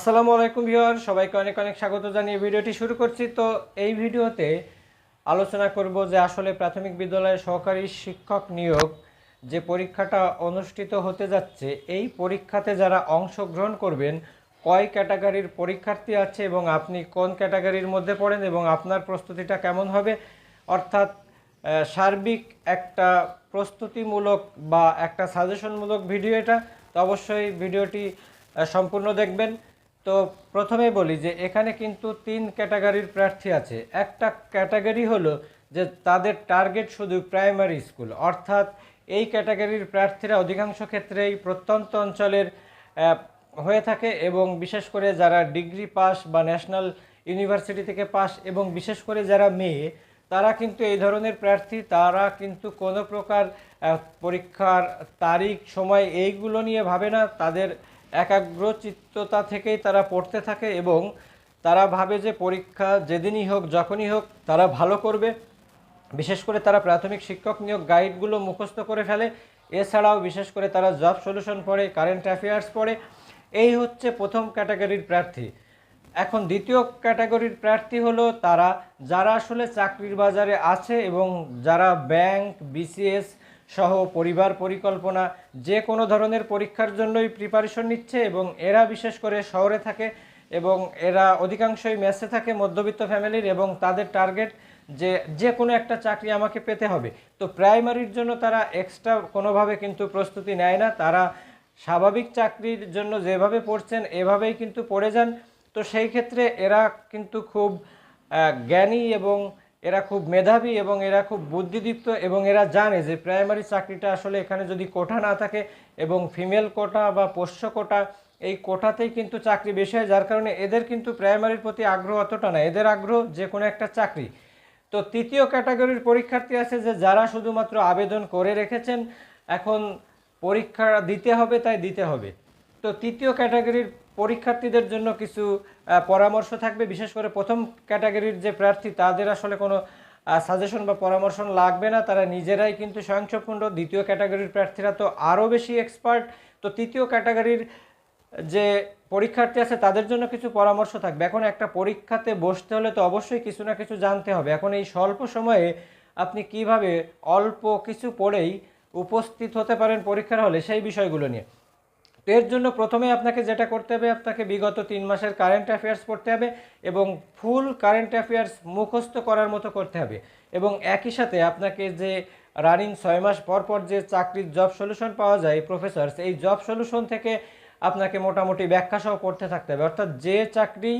আসসালামু আলাইকুম ভিউয়ার, সবাইকে অনেক অনেক স্বাগত জানিয়ে ভিডিওটি শুরু করছি। তো এই ভিডিওতে আলোচনা করব যে আসলে প্রাথমিক বিদ্যালয়ে সহকারী শিক্ষক নিয়োগ যে পরীক্ষাটা অনুষ্ঠিত হতে যাচ্ছে, এই পরীক্ষাতে যারা অংশগ্রহণ করবেন, কয় ক্যাটাগরির পরীক্ষার্থী আছে এবং আপনি কোন ক্যাটাগরির মধ্যে পড়েন এবং আপনার প্রস্তুতিটা কেমন হবে? অর্থাৎ সার্বিক একটা প্রস্তুতিমূলক বা একটা সাজেশনমূলক ভিডিও এটা। তো অবশ্যই ভিডিওটি সম্পূর্ণ দেখবেন। তো প্রথমে বলি যে এখানে কিন্তু তিন ক্যাটাগরির প্রার্থী আছে। একটা ক্যাটাগরি হলো যে তাদের টার্গেট শুধু প্রাইমারি স্কুল। অর্থাৎ এই ক্যাটাগরির প্রার্থীরা অধিকাংশ ক্ষেত্রেই প্রত্যন্ত অঞ্চলের হয়ে থাকে এবং বিশেষ করে যারা ডিগ্রি পাস বা ন্যাশনাল ইউনিভার্সিটি থেকে পাস এবং বিশেষ করে যারা মেয়ে, তারা কিন্তু এই ধরনের প্রার্থী। তারা কিন্তু কোনো প্রকার পরীক্ষার তারিখ, সময় এইগুলো নিয়ে ভাবে না। তাদের একাগ্রচিত্ততা থেকেই তারা পড়তে থাকে এবং তারা ভাবে যে পরীক্ষা যেদিনই হোক, যখনই হোক, তারা ভালো করবে। বিশেষ করে তারা প্রাথমিক শিক্ষক নিয়োগ গাইডগুলো মুখস্থ করে ফেলে। এছাড়াও বিশেষ করে তারা জব সলিউশন পড়ে কারেন্ট অ্যাফেয়ার্স পড়ে। এই হচ্ছে প্রথম ক্যাটাগরির প্রার্থী। এখন দ্বিতীয় ক্যাটাগরির প্রার্থী হলো তারা যারা আসলে চাকরির বাজারে আছে এবং যারা ব্যাংক বিসিএস সহ পরিবার পরিকল্পনা, যে কোনো ধরনের পরীক্ষার জন্যই প্রিপারেশন নিচ্ছে এবং এরা বিশেষ করে শহরে থাকে এবং এরা অধিকাংশই মেসে থাকে মধ্যবিত্ত ফ্যামিলির এবং তাদের টার্গেট যে যে কোনো একটা চাকরি আমাকে পেতে হবে। তো প্রাইমারির জন্য তারা এক্সট্রা কোনোভাবে কিন্তু প্রস্তুতি নেয় না। তারা স্বাভাবিক চাকরির জন্য যেভাবে পড়ছেন, এভাবেই কিন্তু পড়ে যান। তো সেই ক্ষেত্রে এরা কিন্তু খুব জ্ঞানী এবং এরা খুব মেধাবী এবং এরা খুব বুদ্ধিদীপ্ত এবং এরা জানে যে প্রাইমারি চাকরিটা আসলে এখানে যদি কোটা না থাকে এবং ফিমেল কোটা বা পোষ্য কোটা, এই কোটাতেই কিন্তু চাকরি বেশি হয়। যার কারণে এদের কিন্তু প্রাইমারির প্রতি আগ্রহ অতটা না এদের আগ্রহ যে কোনো একটা চাকরি। তো তৃতীয় ক্যাটাগরির পরীক্ষার্থী আছে যে যারা শুধুমাত্র আবেদন করে রেখেছেন, এখন পরীক্ষা দিতে হবে, তাই দিতে হবে। তো তৃতীয় ক্যাটাগরির পরীক্ষার্থীদের জন্য কিছু পরামর্শ থাকবে। বিশেষ করে প্রথম ক্যাটাগরির যে প্রার্থী, তাদের আসলে কোনো সাজেশন বা পরামর্শ লাগবে না। তারা নিজেরাই কিন্তু স্বয়ংসম্পূর্ণ দ্বিতীয় ক্যাটাগরির প্রার্থীরা তো আরও বেশি এক্সপার্ট তো তৃতীয় ক্যাটাগরির যে পরীক্ষার্থী আছে, তাদের জন্য কিছু পরামর্শ থাকবে। এখন একটা পরীক্ষাতে বসতে হলে তো অবশ্যই কিছু না কিছু জানতে হবে। এখন এই স্বল্প সময়ে আপনি কীভাবে অল্প কিছু পড়েই উপস্থিত হতে পারেন পরীক্ষার হলে, সেই বিষয়গুলো নিয়ে। তো এর জন্য প্রথমে আপনাকে যেটা করতে হবে, আপনাকে বিগত তিন মাসের কারেন্ট অ্যাফেয়ার্স পড়তে হবে এবং ফুল কারেন্ট অ্যাফেয়ার্স মুখস্থ করার মতো করতে হবে। এবং একই সাথে আপনাকে যে রানিং ছয় মাস পর পর যে চাকরির জব সলিউশন পাওয়া যায় প্রফেসরস এই জব সলিউশন থেকে আপনাকে মোটামুটি ব্যাখ্যাসহ পড়তে থাকতে হবে। অর্থাৎ যে চাকরি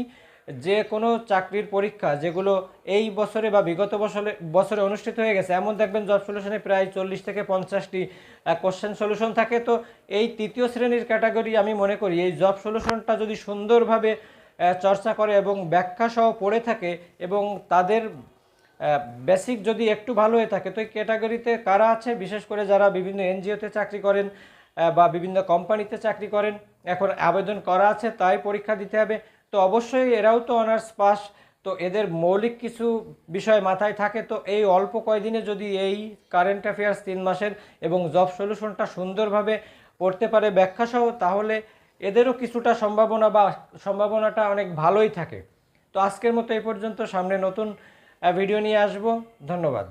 যে কোনো চাকরির পরীক্ষা যেগুলো এই বছরে বা বিগত বছরে বছরে অনুষ্ঠিত হয়ে গেছে, এমন দেখবেন জব সলিউশনে প্রায় চল্লিশ থেকে পঞ্চাশটি কোশ্চেন সলিউশন থাকে। তো এই তৃতীয় শ্রেণির ক্যাটাগরি আমি মনে করি, এই জব সলিউশনটা যদি সুন্দরভাবে চর্চা করে এবং ব্যাখ্যা সহ পড়ে থাকে এবং তাদের বেসিক যদি একটু ভালো হয়ে থাকে, তো এই ক্যাটাগরিতে কারা আছে? বিশেষ করে যারা বিভিন্ন এনজিওতে চাকরি করেন বা বিভিন্ন কোম্পানিতে চাকরি করেন, এখন আবেদন করা আছে, তাই পরীক্ষা দিতে হবে। তো অবশ্যই এরাও তো অনার্স পাস, তো এদের মৌলিক কিছু বিষয় মাথায় থাকে, তো এই অল্প কয়দিনে যদি এই কারেন্ট অ্যাফেয়ার্স তিন মাসের এবং জব সলিউশনটা সুন্দরভাবে পড়তে পারে ব্যাখ্যাসহ তাহলে এদেরও কিছুটা সম্ভাবনা বা সম্ভাবনাটা অনেক ভালোই থাকে। তো আজকের মতো এই পর্যন্ত, সামনে নতুন ভিডিও নিয়ে আসব। ধন্যবাদ।